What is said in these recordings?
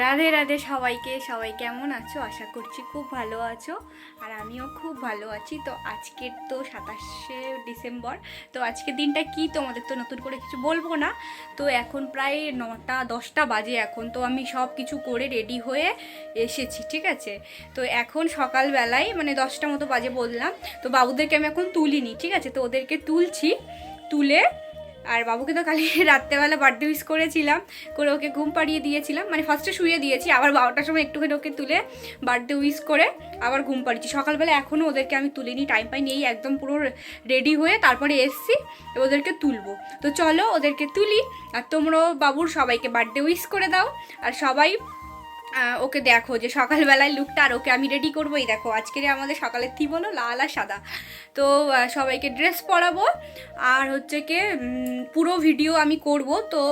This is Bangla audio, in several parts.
রাধে রাধে সবাইকে, সবাই কেমন আছো? আশা করছি খুব ভালো আছো আর আমিও খুব ভালো আছি। তো আজকের তো সাতাশে ডিসেম্বর, তো আজকের দিনটা কি তোমাদের তো নতুন করে কিছু বলব না। তো এখন প্রায় নটা, দশটা বাজে এখন, তো আমি সব কিছু করে রেডি হয়ে এসেছি, ঠিক আছে? তো এখন সকালবেলায় মানে দশটা মতো বাজে বললাম, তো বাবুদেরকে আমি এখন তুলিনি, ঠিক আছে? তো ওদেরকে তুলছি, তুলে আর বাবুকে তো কালি রাত্রেবেলা বার্থডে উইস করেছিলাম, করে ওকে ঘুম পাড়িয়ে দিয়েছিলাম। মানে ফার্স্টে শুয়ে দিয়েছি, আবার বারোটার সময় একটুখানি ওকে তুলে বার্থডে উইস করে আবার ঘুম পাড়িয়েছি। সকালবেলা এখনও ওদেরকে আমি তুলিনি টাইম পাইনি এই একদম পুরো রেডি হয়ে তারপরে এসছি, ওদেরকে তুলবো। তো চলো ওদেরকে তুলি, আর তোমরাও বাবুর সবাইকে বার্থডে উইস করে দাও, আর সবাই ওকে দেখো যে সকালবেলায় লুকটা আর ওকে আমি রেডি করব এই দেখো আজকের আমাদের সকালের থি বলো লাল আর সাদা। তো সবাইকে ড্রেস পরাবো আর হচ্ছে কি পুরো ভিডিও আমি করব। তো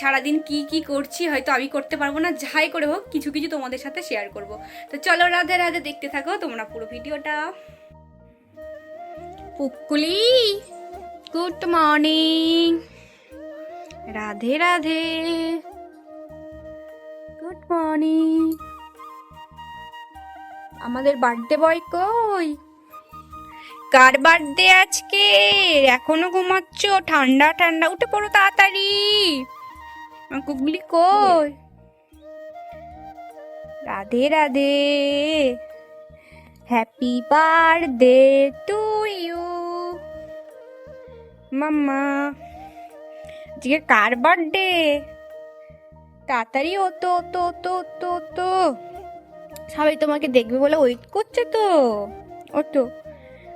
সারাদিন কি কি করছি হয়তো আমি করতে পারব না, যাই করে হোক, কিছু কিছু তোমাদের সাথে শেয়ার করব। তো চলো, রাধে রাধে দেখতে থাকো, তোমরা পুরো ভিডিওটা Pukuli good morning Radhe Radhe. Good আমাদের বার্থডে বয় কই? কার বার্থডে আজকে এখনও ঘুমাচ্ছ? ঠান্ডা ঠান্ডা। উঠে পড়ো তাড়াতাড়ি। কুগলি কই? Radhe Radhe. Happy birthday to you mamma, আজকে কার বার্থডে তাড়াতাড়ি ওতো তো তো তো তো সবাই তোমাকে দেখবে বলে ওয়েট করছে তো। ও তো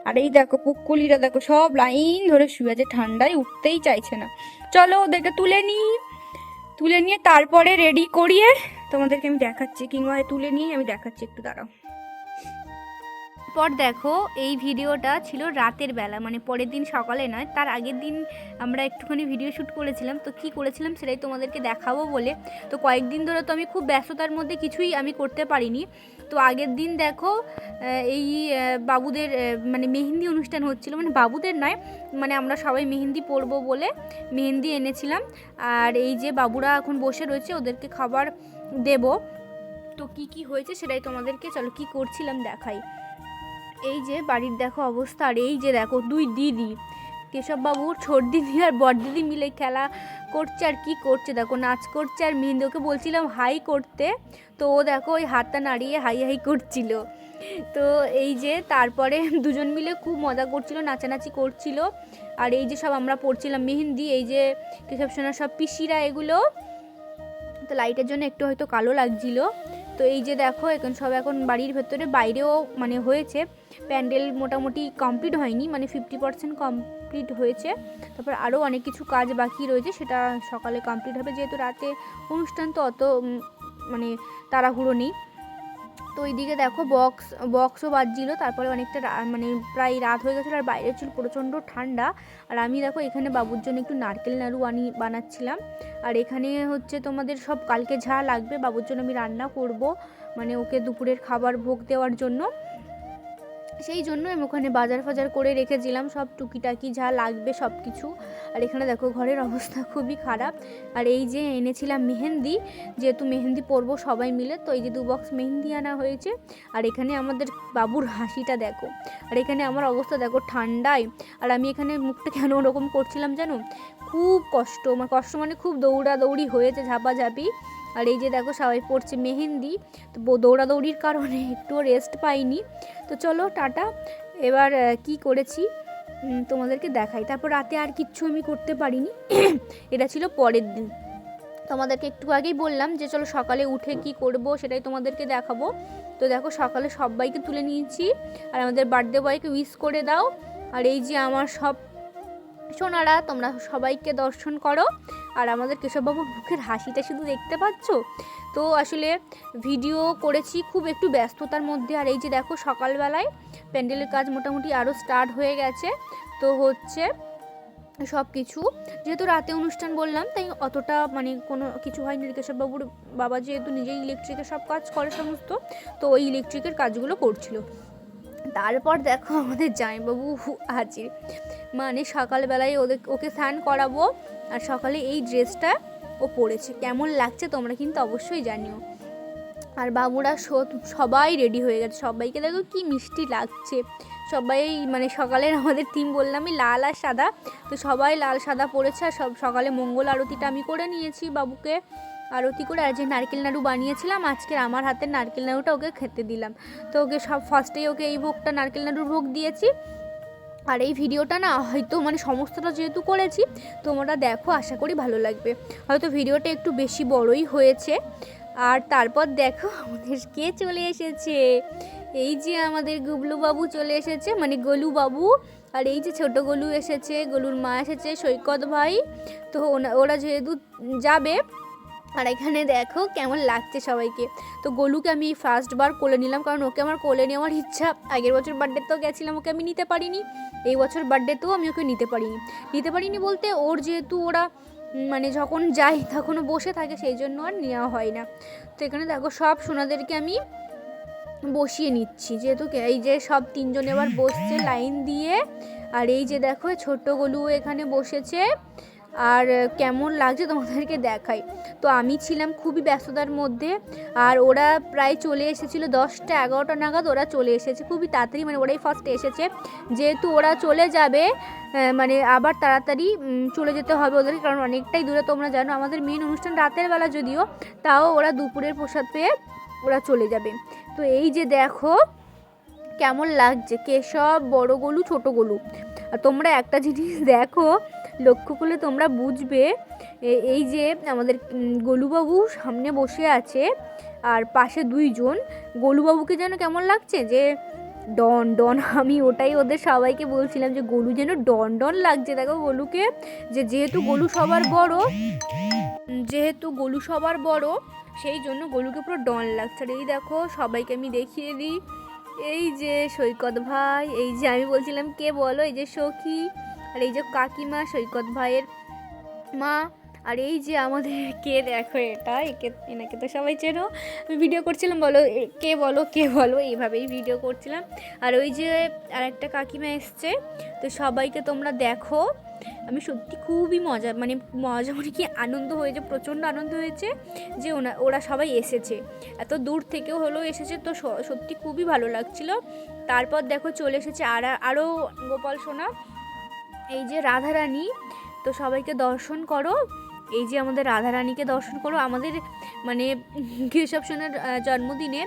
আর এই দেখো পুকুলিরা দেখো সব লাইন ধরে শুয়ে আছে, ঠান্ডায় উঠতেই চাইছে না। চলো ওদেরকে তুলে নিই। তুলে নিয়ে তারপরে রেডি করিয়ে তোমাদেরকে আমি দেখাচ্ছি। কিংবা তুলে নিয়ে আমি দেখাচ্ছি, একটু দাঁড়াও। পর দেখো, এই ভিডিওটা ছিল রাতের বেলা। মানে পরের দিন সকালে নয়, তার আগের দিন আমরা একটুখানি ভিডিও শ্যুট করেছিলাম। তো কি করেছিলাম সেটাই তোমাদেরকে দেখাবো বলে। তো কয়েকদিন ধরে তো আমি খুব ব্যস্ততার মধ্যে কিছুই আমি করতে পারিনি। তো আগের দিন দেখো এই বাবুদের মানে মেহেন্দি অনুষ্ঠান হচ্ছিল। মানে বাবুদের নয় মানে আমরা সবাই মেহেন্দি পরবো বলে মেহেন্দি এনেছিলাম। আর এই যে বাবুরা এখন বসে রয়েছে, ওদেরকে খাবার দেব। তো কি কি হয়েছে সেটাই তোমাদেরকে, চলো কি করছিলাম দেখাই। এই যে বাড়ির দেখো অবস্থা, আর এই যে দেখো দুই দিদি কেশববাবুর ছোট দিদি আর বড় দিদি মিলে খেলা করছে আর কি করছে, দেখো নাচ করছে আর মেহেন্দি ওকে বলছিলাম হাই করতে, তো ও দেখো ওই হাতটা নাড়িয়ে হাই হাই করছিল। তো এই যে তারপরে দুজন মিলে খুব মজা করছিল, নাচানাচি করছিল, আর এই যে সব আমরা পড়ছিলাম মেহেন্দি, এই যে কেশব সোনার সব পিসিরা এগুলো, তো লাইটের জন্য একটু হয়তো কালো লাগছিল। তো এই যে দেখো এখন সব এখন বাড়ির ভেতরে বাইরেও মানে হয়েছে প্যান্ডেল মোটামুটি কমপ্লিট হয়নি মানে ফিফটি পার্সেন্ট কমপ্লিট হয়েছে। তারপর আরও অনেক কিছু কাজ বাকি রয়েছে, সেটা সকালে কমপ্লিট হবে, যেহেতু রাতে অনুষ্ঠান তো অত মানে তাড়াহুড়ো নেই। তো ওইদিকে দেখো বক্স বক্সও বাজছিল, তারপরে অনেকটা মানে প্রায় রাত হয়ে গেছিল, আর বাইরে ছিল প্রচণ্ড ঠান্ডা। আর আমি দেখো এখানে বাবুর জন্য একটু নারকেল নাড়ু আনি, বানাচ্ছিলাম। আর এখানে হচ্ছে তোমাদের সব কালকে যা লাগবে, বাবুর জন্য আমি রান্না করব মানে ওকে দুপুরের খাবার ভোগ দেওয়ার জন্য। সেই জন্য আমি ওখানে বাজার ফাজার করে রেখেছিলাম, সব টুকিটাকি যা লাগবে সব কিছু আর এখানে দেখো ঘরের অবস্থা খুবই খারাপ। আর এই যে এনেছিলাম মেহেন্দি, যেহেতু মেহেন্দি পরবো সবাই মিলে, তো এই যে দু বক্স মেহেন্দি আনা হয়েছে। আর এখানে আমাদের বাবুর হাসিটা দেখো। আর এখানে আমার অবস্থা দেখো ঠান্ডায়। আর আমি এখানে মুখটা কেন ওরকম করছিলাম জানো? খুব কষ্ট মানে কষ্ট মানে খুব দৌড়াদৌড়ি হয়েছে ঝাপাঝাপি। আর এই যে দেখো সবাই পড়ছে মেহেন্দি, তো দৌড়াদৌড়ির কারণে একটুও রেস্ট পাইনি। তো চলো টাটা, এবার কি করেছি? তোমাদেরকে দেখাই। তারপর রাতে আর কিচ্ছু আমি করতে পারিনি। এটা ছিল পরের দিন। তোমাদেরকে একটু আগেই বললাম যে, চলো সকালে উঠে কি করব সেটাই তোমাদেরকে দেখাবো। তো দেখো সকালে সবাইকে তুলে নিয়েছি। আর আমাদের বার্থডে বয়কে উইশ করে দাও। আর এই যে আমার সব সোনারা, তোমরা সবাইকে দর্শন করো। আর আমাদের কেশববাবুর মুখের হাসিটা শুধু দেখতে পাচ্ছ? তো আসলে ভিডিও করেছি খুব একটু ব্যস্ততার মধ্যে। আর এই যে দেখো সকালবেলায় প্যান্ডেলের কাজ মোটামুটি আরও স্টার্ট হয়ে গেছে। তো হচ্ছে সব কিছু যেহেতু রাতে অনুষ্ঠান বললাম, তাই অতটা মানে কোনো কিছু হয়নি। কেশববাবুর বাবা যেহেতু নিজেই ইলেকট্রিকের সব কাজ করে সমস্ত, তো ওই ইলেকট্রিকের কাজগুলো করছিল। তারপর দেখো আমাদের জামাইবাবু হাজির মানে সকালবেলায় ওদের, ওকে স্নান করাবো। আর সকালে এই ড্রেসটা ও পরেছে। কেমন লাগছে তোমরা কিন্তু অবশ্যই জানিও। আর বাবুরা সবাই রেডি হয়ে গেছে। সবাইকে দেখো কি মিষ্টি লাগছে। সবাই মানে সকালের আমাদের টিম বললামই লাল আর সাদা। তো সবাই লাল সাদা পরেছে আর সব সকালে মঙ্গল আরতিটা আমি করে নিয়েছি বাবুকে। আরতি করে আর যে নারকেল নাড়ু বানিয়েছিলাম, আজকে আমার হাতের নারকেল নাড়ুটা ওকে খেতে দিলাম। তো ওকে সব ফার্স্টেই ওকে এই ভোগটা নারকেল নাড়ুর ভোগ দিয়েছি। আর এই ভিডিওটা না হয়তো মানে সমস্তটা যেহেতু করেছি, তোমরা দেখো, আশা করি ভালো লাগবে। হয়তো ভিডিওটা একটু বেশি বড়ই হয়েছে। আর তারপর দেখো, আমাদের কে চলে এসেছে? এই যে আমাদের গুবলু বাবু চলে এসেছে মানে গলু বাবু আর এই যে ছোট গলু এসেছে, গলুর মা এসেছে, সৈকত ভাই। তো ওরা যেহেতু যাবে আর এখানে দেখো কেমন লাগছে সবাইকে। তো গোলুকে আমি ফার্স্টবার কোলে নিলাম, কারণ ওকে আমার কোলে নেওয়ার ইচ্ছা। আগের বছর বার্থডেতেও গেছিলাম, ওকে আমি নিতে পারিনি। এই বছর বার্থডেতেও আমি ওকে নিতে পারিনি। নিতে পারিনি বলতে ওর যেহেতু ওরা মানে যখন যাই তখনও বসে থাকে, সেই জন্য আর নেওয়া হয় না। তো এখানে দেখো সব সোনাদেরকে আমি বসিয়ে নিচ্ছি। যেহেতু এই যে সব তিনজন এবার বসছে লাইন দিয়ে। আর এই যে দেখো ছোট গলু এখানে বসেছে। আর কেমন লাগছে তোমাদেরকে দেখাই। তো আমি ছিলাম খুবই ব্যস্ততার মধ্যে, আর ওরা প্রায় চলে এসেছিল দশটা এগারোটা নাগাদ, ওরা চলে এসেছে খুবই তাড়াতাড়ি মানে ওরাই ফার্স্টে এসেছে। যেহেতু ওরা চলে যাবে মানে আবার তাড়াতাড়ি চলে যেতে হবে ওদেরকে, কারণ অনেকটাই দূরে তোমরা জানো, আমাদের মেন অনুষ্ঠান রাতের বেলা যদিও, তাও ওরা দুপুরের প্রসাদ পেয়ে ওরা চলে যাবে। তো এই যে দেখো, কেমন লাগছে, কেশব, বড় গলু, ছোট গলু। তোমরা একটা জিনিস দেখো, লক্ষ্য করলে তোমরা বুঝবে এই যে আমাদের গলুবাবু সামনে বসে আছে আর পাশে দুইজন। গলুবাবুকে যেন কেমন লাগছে যে, ডন ডন। আমি ওটাই ওদের সবাইকে বলছিলাম যে, গলু যেন ডন ডন লাগছে। দেখো গলুকে, যে যেহেতু গলু সবার বড় যেহেতু গলু সবার বড়, সেই জন্য গলুকে পুরো ডন লাগছে। আর এই দেখো, সবাইকে আমি দেখিয়ে দিই। এই যে সৈকত ভাই, এই যে আমি বলছিলাম, কে বলো? এই যে সখী আর এই যে কাকিমা, সৈকত ভাইয়ের মা। আর এই যে আমাদের কে দেখো এটা, একে, এনাকে তো সবাই চেনো। আমি ভিডিও করছিলাম, বলো কে বলো কে বলো, এইভাবেই ভিডিও করছিলাম। আর ওই যে আর একটা কাকিমা এসছে, তো সবাইকে তোমরা দেখো। আমি সত্যি খুবই মজা মানে মজা মানে কি আনন্দ হয়েছে, প্রচণ্ড আনন্দ হয়েছে যে ওনা, ওরা সবাই এসেছে। এত দূর থেকেও হলেও এসেছে, তো সত্যি খুবই ভালো লাগছিল। তারপর দেখো চলে এসেছে আর আরও গোপাল সোনা। এই যে রাধারানী, তো সবাইকে দর্শন করো। এই যে আমাদের রাধারানীকে দর্শন করো, আমাদের মানে কেশব সোনার জন্মদিনে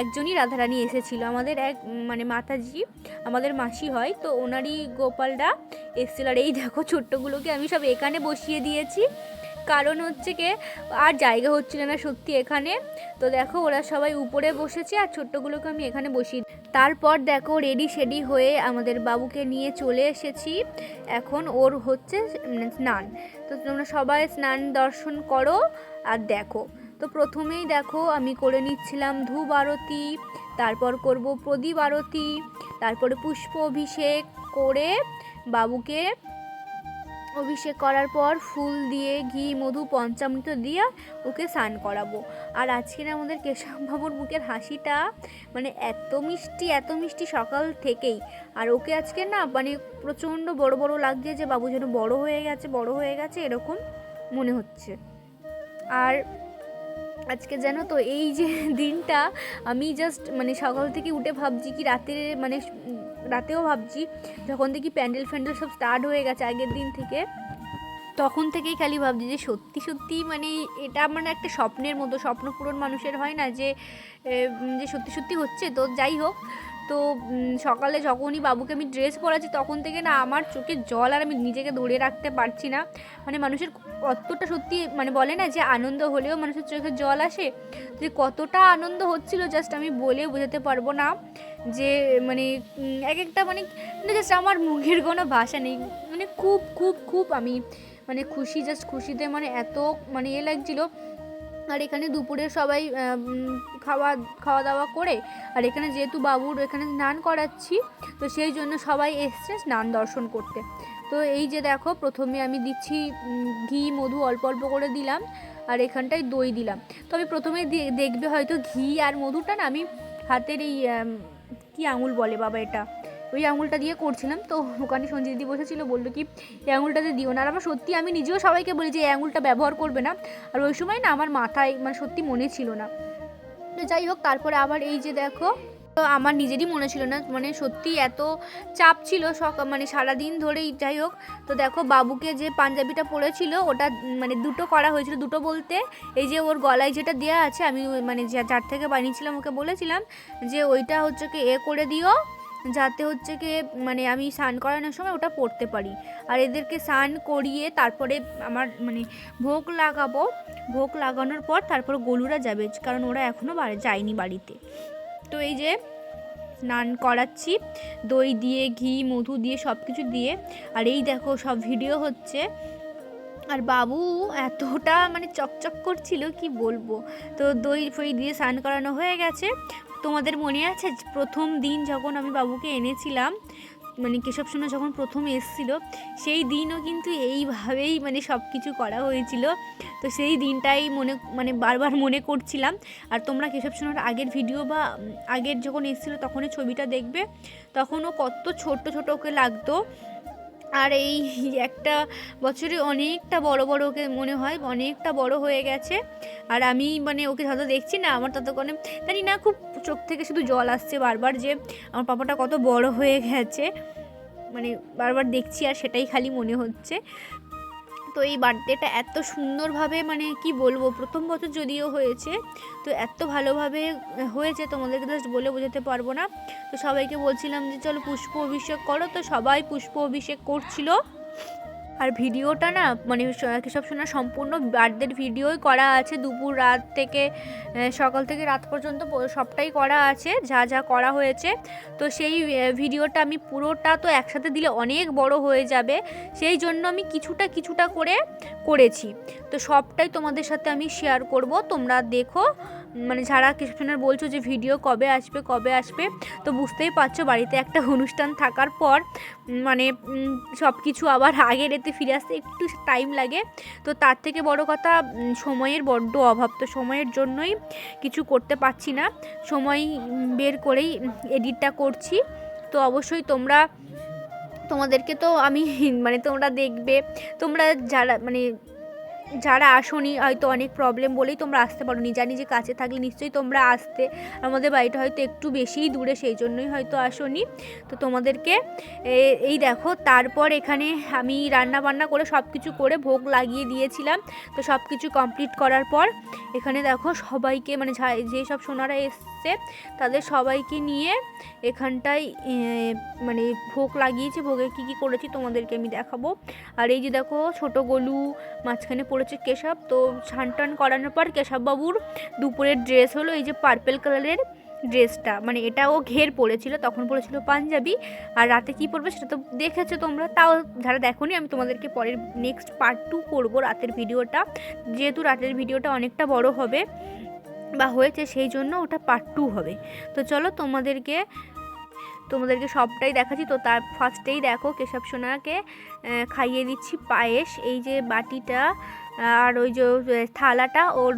একজনই রাধারানী এসেছিল। আমাদের এক মানে মাতাজি, আমাদের মাসি হয়, তো ওনারই গোপালটা এসেছিল। আর এই দেখো ছোট্টগুলোকে আমি সব এখানে বসিয়ে দিয়েছি। কারণ হচ্ছে কি, আর জায়গা হচ্ছিল না সত্যি এখানে। তো দেখো ওরা সবাই উপরে বসেছে, আর ছোট্টগুলোকে আমি এখানে বসিয়ে তারপর দেখো রেডি শেডি হয়ে আমাদের বাবুকে নিয়ে চলে এসেছি। এখন ওর হচ্ছে স্নান। তো তোমরা সবাই স্নান দর্শন করো আর দেখো। তো প্রথমেই দেখো আমি করে নিচ্ছিলাম ধূপ আরতি, তারপর করব প্রদীপ আরতি, তারপরে পুষ্প অভিষেক করে বাবুকে অভিষেক করার পর ফুল দিয়ে, ঘি, মধু, পঞ্চামৃত দিয়ে ওকে স্নান করাবো। আর আজকের আমাদের কেশব বাবুর মুখের হাসিটা মানে এত মিষ্টি এত মিষ্টি সকাল থেকেই। আর ওকে আজকে না মানে প্রচণ্ড বড় বড় লাগছে যে, বাবু যেন বড় হয়ে গেছে, বড় হয়ে গেছে, এরকম মনে হচ্ছে। আর আজকে জানো তো এই যে দিনটা আমি জাস্ট মানে সকাল থেকে উঠে ভাবছি কি রাতে মানে রাতেও ভাবছি, যখন দেখি প্যান্ডেল ফ্যান্ডেল সব স্টার্ট হয়ে গেছে আগের দিন থেকে, তখন থেকেই খালি ভাবছি যে সত্যি সত্যি মানে এটা মানে একটা স্বপ্নের মতো, স্বপ্ন পূরণ মানুষের হয় না যে যে সত্যি সত্যি হচ্ছে। তো যাই হোক, তো সকালে যখনই বাবুকে আমি ড্রেস পরাচ্ছি, তখন থেকে না আমার চোখে জল আর আমি নিজেকে ধরে রাখতে পারছি না। মানে মানুষের কতটা সত্যি মানে বলে না যে আনন্দ হলেও মানুষের চোখে জল আসে? যে কতটা আনন্দ হচ্ছিল জাস্ট আমি বলে বোঝাতে পারব না। যে মানে এক একটা মানে মানে জাস্ট আমার মুখের কোনো ভাষা নেই। মানে খুব খুব খুব আমি মানে খুশি জাস্ট খুশিতে মানে এত মানে এ লাগছিল। আর এখানে দুপুরে সবাই খাওয়া খাওয়া দাওয়া করে, আর এখানে যেহেতু বাবুর এখানে স্নান করাচ্ছি, তো সেই জন্য সবাই এসছে স্নান দর্শন করতে। তো এই যে দেখো, প্রথমে আমি দিচ্ছি ঘি, মধু অল্প অল্প করে দিলাম, আর এখানটায় দই দিলাম। তো আমি প্রথমে দেখবে হয়তো ঘি আর মধুটা না আমি হাতের এই কি আঙুল বলে বাবা এটা? ওই আঙুলটা দিয়ে করছিলাম, তো ওখানে সঞ্জিত দিদি বসেছিল, বলল কি, এই আঙুলটাতে দিও না। আর আমার সত্যি আমি নিজেও সবাইকে বলি যে, এই আঙুলটা ব্যবহার করবে না। আর ওই সময় না আমার মাথায় মানে সত্যি মনে ছিল না। তো যাই হোক, তারপরে আবার এই যে দেখো তো আমার নিজেরই মনে ছিল না মানে সত্যি এত চাপ ছিল সকাল মানে সারাদিন ধরেই যাই হোক। তো দেখো বাবুকে যে পাঞ্জাবিটা পরেছিল ওটা মানে দুটো করা হয়েছিল, দুটো বলতে। এই যে ওর গলায় যেটা দেওয়া আছে, আমি মানে যার থেকে বানিয়েছিলাম ওকে বলেছিলাম যে ওইটা হচ্ছে কি এ করে দিও, যাতে হচ্ছে কি মানে আমি স্নান করানোর সময় ওটা পরতে পারি। আর এদেরকে স্নান করিয়ে তারপরে আমার মানে ভোগ লাগাবো, ভোগ লাগানোর পর তারপর গলুরা যাবে, কারণ ওরা এখনও যায়নি বাড়িতে। তো এই যে স্নান করাচ্ছি, দই দিয়ে, ঘি, মধু দিয়ে সব কিছু দিয়ে। আর এই দেখো সব ভিডিও হচ্ছে। আর বাবু এতটা মানে চকচক করছিল, কি বলব? তো দই ফই দিয়ে স্নান করানো হয়ে গেছে। তোমাদের মনে আছে, প্রথম দিন যখন আমি বাবুকে এনেছিলাম মানে কেশব সোনা যখন প্রথম এসেছিল, সেই দিনও কিন্তু এইভাবেই মানে সব কিছু করা হয়েছিল। তো সেই দিনটাই মনে মানে বারবার মনে করছিলাম। আর তোমরা কেশব সোনার আগের ভিডিও বা আগের যখন এসেছিল তখনই ছবিটা দেখবে। তখনও কত ছোট ছোট ওকে লাগতো। আর এই একটা বছরে অনেকটা বড় বড় ওকে মনে হয়, অনেকটা বড় হয়ে গেছে। আর আমি মানে ওকে যত দেখছি না, আমার ততক্ষণে জানি না, খুব চোখ থেকে শুধু জল আসছে বারবার যে আমার পাপাটা কত বড় হয়ে গেছে। মানে বারবার দেখছি আর সেটাই খালি মনে হচ্ছে। তো এই বার্থডেটা এত সুন্দরভাবে মানে কি বলব, প্রথম বছর যদিও হয়েছে, তো এত ভালোভাবে হয়েছে তোমাদেরকে জাস্ট বলে বোঝাতে পারব না। তো সবাইকে বলছিলাম যে, চলো পুষ্প অভিষেক করো। তো সবাই পুষ্প অভিষেক করছিল। আর ভিডিওটা না মানে কেশব সোনার সম্পূর্ণ বার্থডের ভিডিওই করা আছে, দুপুর রাত থেকে সকাল থেকে রাত পর্যন্ত সবটাই করা আছে, যা যা করা হয়েছে। তো সেই ভিডিওটা আমি পুরোটা তো একসাথে দিলে অনেক বড় হয়ে যাবে। সেই জন্য আমি কিছুটা কিছুটা করে করেছি। তো সবটাই তোমাদের সাথে আমি শেয়ার করব, তোমরা দেখো। মানে যারা কৃষ্ণনার বলছো যে ভিডিও কবে আসবে কবে আসবে? তো বুঝতেই পারছ বাড়িতে একটা অনুষ্ঠান থাকার পর মানে সব কিছু আবার আগের এতে ফিরে আসতে একটু টাইম লাগে। তো তার থেকে বড় কথা সময়ের বড্ড অভাব। তো সময়ের জন্যই কিছু করতে পারছি না। সময় বের করেই এডিটটা করছি। তো অবশ্যই তোমরা, তোমাদেরকে তো আমি মানে তোমরা দেখবে। তোমরা যারা মানে যারা আসনি, হয়তো অনেক প্রবলেম বলেই তোমরা আসতে পারো নি জানি যে কাছে থাকলে নিশ্চয়ই তোমরা আসতে। আমাদের বাড়িটা হয়তো একটু বেশিই দূরে, সেই জন্যই হয়তো আসনি। তো তোমাদেরকে এই দেখো, তারপর এখানে আমি রান্না বান্না করে সব কিছু করে ভোগ লাগিয়ে দিয়েছিলাম। তো সব কিছু কমপ্লিট করার পর এখানে দেখো, সবাইকে মানে যা- যেসব সোনারা এসছে, তাদের সবাইকে নিয়ে এখানটায় মানে ভোগ লাগিয়েছি। ভোগে কী কী করেছি তোমাদেরকে আমি দেখাবো। আর এই যে দেখো, ছোট গলু, মাঝখানে পড়েছে কেশব। তো ছান টান করানোর পর কেশববাবুর দুপুরের ড্রেস হলো এই যে পার্পেল কালারের ড্রেসটা মানে এটাও ঘের পড়েছিল তখন পড়েছিল পাঞ্জাবি। আর রাতে কি পরবে সেটা তো দেখেছ তোমরা। তাও যারা দেখোনি, আমি তোমাদেরকে পরের নেক্সট পার্ট টু করব রাতের ভিডিওটা। যেহেতু রাতের ভিডিওটা অনেকটা বড় হবে বা হয়েছে, সেই জন্য ওটা পার্ট টু হবে। তো চলো তোমাদেরকে তোমাদেরকে সবটাই দেখাচ্ছি। তো তার ফার্স্টেই দেখো, কেশব সোনাকে খাইয়ে দিচ্ছি পায়েস। এই যে বাটিটা আর ওই যে থালাটা ওর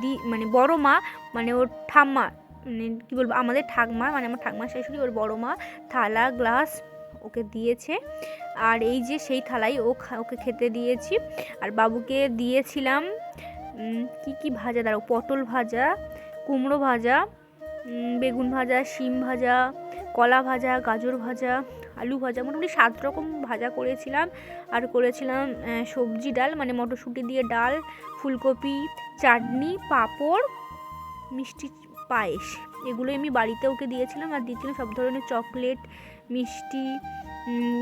দি মানে বড় মা মানে ওর ঠাম্মা মানে কী বলব, আমাদের ঠাকমা মানে আমার ঠাকমা শাশুড়ি, ওর বড় মা, থালা, গ্লাস ওকে দিয়েছে। আর এই যে সেই থালাই ও ওকে খেতে দিয়েছি। আর বাবুকে দিয়েছিলাম কি কি ভাজা? দাঁড়াও, পটল ভাজা, কুমড়ো ভাজা বেগুন ভাজা, শিম ভাজা, কলা ভাজা, গাজর ভাজা আলু ভাজা, মোটামুটি সাত রকম ভাজা করেছিলাম। আর করেছিলাম সবজি ডাল মানে মটরশুঁটি দিয়ে ডাল, ফুলকপি, চাটনি, পাঁপড়, মিষ্টি পায়েস। এগুলো আমি বাড়িতে ওকে দিয়েছিলাম আর দিয়েছিলাম সব ধরনের চকলেট, মিষ্টি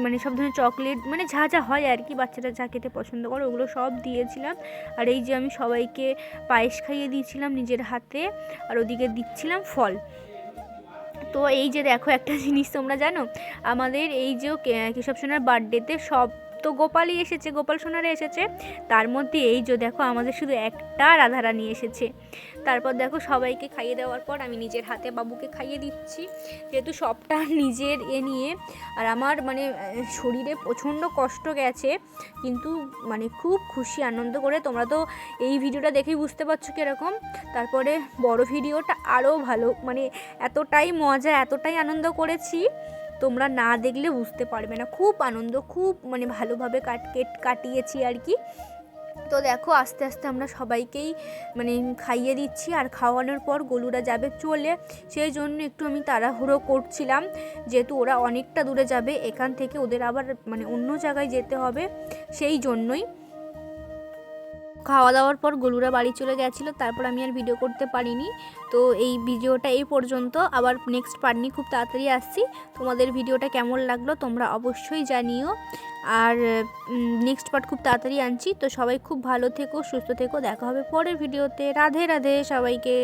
মানে সব ধরনের চকলেট মানে যা যা হয় আর কি, বাচ্চারা যা খেতে পছন্দ করে ওগুলো সব দিয়েছিলাম। আর এই যে আমি সবাইকে পায়েস খাইয়ে দিয়েছিলাম নিজের হাতে, আর ওদিকে দিচ্ছিলাম ফল। তো এই যে দেখো একটা জিনিস তোমরা জানো? আমাদের এই যে কৃষক সোনার বার্থডেতে সব তো গোপালই এসেছে, গোপাল সোনারা এসেছে। তার মধ্যে এই যে দেখো, আমাদের শুধু একটা রাধারানী এসেছে। তারপর দেখো, সবাইকে খাইয়ে দেওয়ার পর আমি নিজের হাতে বাবুকে খাইয়ে দিচ্ছি। যেহেতু সবটা নিজের এ নিয়ে। আর আমার মানে শরীরে প্রচণ্ড কষ্ট গেছে। কিন্তু মানে খুব খুশি, আনন্দ করে। তোমরা তো এই ভিডিওটা দেখেই বুঝতে পারছ কীরকম। তারপরে বড় ভিডিওটা আরও ভালো মানে এতটাই মজা, এতটাই আনন্দ করেছি। তোমরা না দেখলে বুঝতে পারবে না। খুব আনন্দ, খুব মানে ভালোভাবে কাট, কেট, কাটিয়েছি আর কি। তো দেখো, আস্তে আস্তে আমরা সবাইকেই মানে খাইয়ে দিচ্ছি আর খাওয়ানোর পর গলুরা যাবে চলে। সেই জন্য একটু আমি তাড়াহুড়ো করছিলাম, যেহেতু ওরা অনেকটা দূরে যাবে, এখান থেকে ওদের আবার মানে অন্য জায়গায় যেতে হবে, সেই জন্যই। খাওয়া দাওয়ার পর গলুরা বাড়ি চলে গেছিল, তারপর আমি আর ভিডিও করতে পারিনি। তো এই ভিডিওটা এই পর্যন্ত। আবার নেক্সট পার্ট নিয়ে খুব তাড়াতাড়ি আসছি। তোমাদের ভিডিওটা কেমন লাগল তোমরা অবশ্যই জানিও। আর নেক্সট পার্ট খুব তাড়াতাড়ি আনছি। তো সবাই খুব ভালো থেকো, সুস্থ থেকো। দেখা হবে পরের ভিডিওতে। রাধে রাধে সবাইকে।